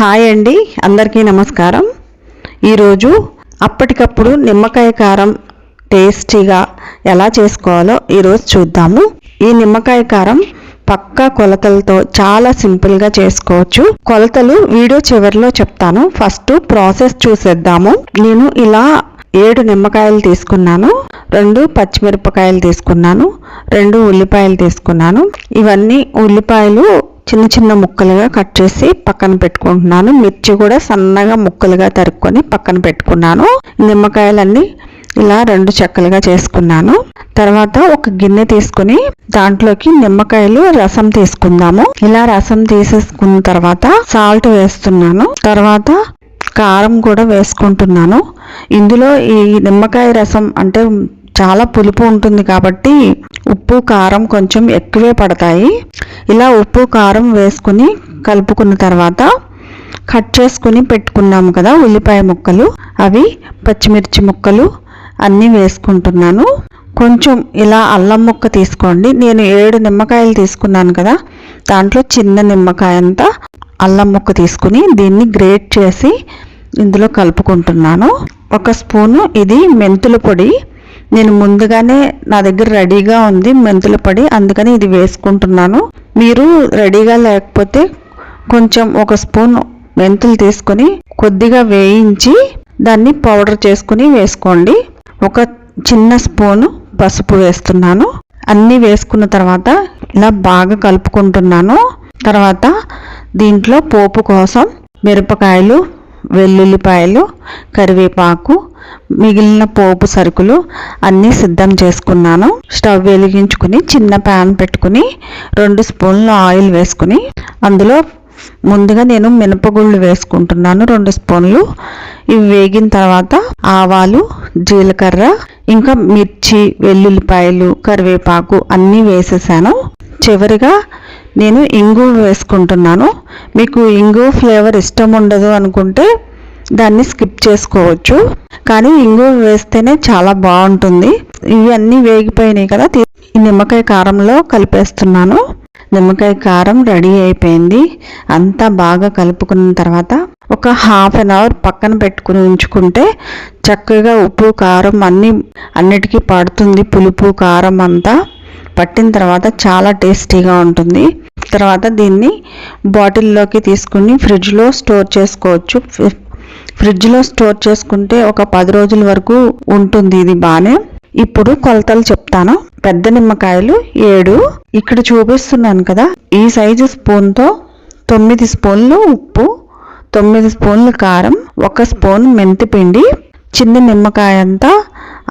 Hi అండి అందరికీ నమస్కారం. ఈరోజు అప్పటికప్పుడు నిమ్మకాయ కారం టేస్టీగా ఎలా చేసుకోవాలో ఈరోజు చూద్దాము. ఈ నిమ్మకాయ కారం పక్కా కొలతలతో చాలా సింపుల్గా చేసుకోవచ్చు. కొలతలు వీడియో చివరిలో చెప్తాను. ఫస్ట్ ప్రాసెస్ చూసేద్దాము. నేను ఇలా ఏడు నిమ్మకాయలు తీసుకున్నాను. రెండు పచ్చిమిరపకాయలు తీసుకున్నాను. రెండు ఉల్లిపాయలు తీసుకున్నాను. ఇవన్నీ ఉల్లిపాయలు చిన్న చిన్న ముక్కలుగా కట్ చేసి పక్కన పెట్టుకుంటున్నాను. మిర్చి కూడా సన్నగా ముక్కలుగా తరుక్కొని పక్కన పెట్టుకున్నాను. నిమ్మకాయలన్నీ ఇలా రెండు చెక్కలుగా చేసుకున్నాను. తర్వాత ఒక గిన్నె తీసుకుని దాంట్లోకి నిమ్మకాయలు రసం తీసుకుందాము. ఇలా రసం తీసేసుకున్న తర్వాత సాల్ట్ వేస్తున్నాను. తర్వాత కారం కూడా వేసుకుంటున్నాను. ఇందులో ఈ నిమ్మకాయ రసం అంటే చాలా పులుపు ఉంటుంది కాబట్టి ఉప్పు కారం కొంచెం ఎక్కువే పడతాయి. ఇలా ఉప్పు కారం వేసుకుని కలుపుకున్న తర్వాత కట్ చేసుకుని పెట్టుకున్నాము కదా ఉల్లిపాయ ముక్కలు. అవి పచ్చిమిర్చి ముక్కలు అన్నీ వేసుకుంటున్నాను. కొంచెం ఇలా అల్లం ముక్క తీసుకోండి. నేను ఏడు నిమ్మకాయలు తీసుకున్నాను కదా దాంట్లో చిన్న నిమ్మకాయ అంతా అల్లం ముక్క తీసుకుని దీన్ని గ్రేట్ చేసి ఇందులో కలుపుకుంటున్నాను. ఒక స్పూను ఇది మెంతుల పొడి నేను ముందుగానే నా దగ్గర రెడీగా ఉంది మెంతుల పొడి. అందుకని ఇది వేసుకుంటున్నాను. మీరు రెడీగా లేకపోతే కొంచెం ఒక స్పూన్ మెంతులు తీసుకొని కొద్దిగా వేయించి దాన్ని పౌడర్ చేసుకుని వేసుకోండి. ఒక చిన్న స్పూను పసుపు వేస్తున్నాను. అన్నీ వేసుకున్న తర్వాత ఇలా బాగా కలుపుకుంటున్నాను. తర్వాత దీంట్లో పోపు కోసం మిరపకాయలు వెల్లుల్లిపాయలు కరివేపాకు మిగిలిన పోపు సరుకులు అన్నీ సిద్ధం చేసుకున్నాను. స్టవ్ వెలిగించుకుని చిన్న ప్యాన్ పెట్టుకుని రెండు స్పూన్లు ఆయిల్ వేసుకుని అందులో ముందుగా నేను మినపగుళ్ళు వేసుకుంటున్నాను రెండు స్పూన్లు. ఇవి వేగిన తర్వాత ఆవాలు జీలకర్ర ఇంకా మిర్చి వెల్లుల్లిపాయలు కరివేపాకు అన్నీ వేసేసాను. చివరిగా నేను ఇంగు వేసుకుంటున్నాను. మీకు ఇంగు ఫ్లేవర్ ఇష్టం ఉండదు అనుకుంటే దాన్ని స్కిప్ చేసుకోవచ్చు. కానీ ఇంగు వేస్తేనే చాలా బాగుంటుంది. ఇవన్నీ వేగిపోయినాయి కదా ఈ నిమ్మకాయ కారంలో కలిపేస్తున్నాను. నిమ్మకాయ కారం రెడీ అయిపోయింది. అంతా బాగా కలుపుకున్న తర్వాత ఒక హాఫ్ అన్ అవర్ పక్కన పెట్టుకుని ఉంచుకుంటే చక్కగా ఉప్పు కారం అన్ని అన్నిటికీ పడుతుంది. పులుపు కారం అంతా పట్టిన తర్వాత చాలా టేస్టీగా ఉంటుంది. తర్వాత దీన్ని బాటిల్లోకి తీసుకుని ఫ్రిడ్జ్లో స్టోర్ చేసుకోవచ్చు. ఫ్రిడ్జ్లో స్టోర్ చేసుకుంటే ఒక పది రోజుల వరకు ఉంటుంది ఇది బాగానే ఇప్పుడు కొలతలు చెప్తాను. పెద్ద నిమ్మకాయలు ఏడు. ఇక్కడ చూపిస్తున్నాను కదా ఈ సైజు స్పూన్తో తొమ్మిది స్పూన్లు ఉప్పు తొమ్మిది స్పూన్లు కారం ఒక స్పూన్ మెంతిపిండి చిన్న నిమ్మకాయ అంతా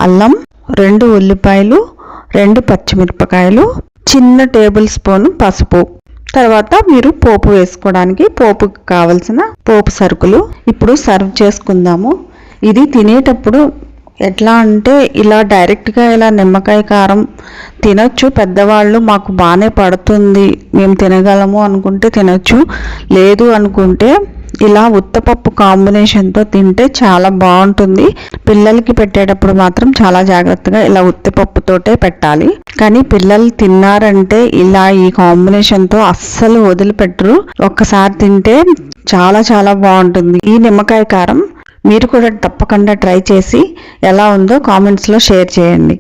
అల్లం రెండు ఉల్లిపాయలు రెండు పచ్చిమిరపకాయలు చిన్న టేబుల్ స్పూన్ పసుపు. తర్వాత మీరు పోపు వేసుకోవడానికి పోపుకి కావలసిన పోపు సరుకులు ఇప్పుడు సర్వ్ చేసుకుందాము. ఇది తినేటప్పుడు ఎట్లా అంటే ఇలా డైరెక్ట్గా ఇలా నిమ్మకాయ కారం తినొచ్చు. పెద్దవాళ్ళు మాకు బాగానే పడుతుంది. మేము తినగలము అనుకుంటే తినొచ్చు. లేదు అనుకుంటే ఇలా ఉత్తపప్పు కాంబినేషన్తో తింటే చాలా బాగుంటుంది. పిల్లలకి పెట్టేటప్పుడు మాత్రం చాలా జాగ్రత్తగా ఇలా ఉత్తపప్పుతోటే పెట్టాలి. కానీ పిల్లలు తిన్నారంటే ఇలా ఈ కాంబినేషన్తో అస్సలు వదిలిపెట్టరు. ఒక్కసారి తింటే చాలా చాలా బాగుంటుంది. ఈ నిమ్మకాయ కారం మీరు కూడా తప్పకుండా ట్రై చేసి ఎలా ఉందో కామెంట్స్లో షేర్ చేయండి.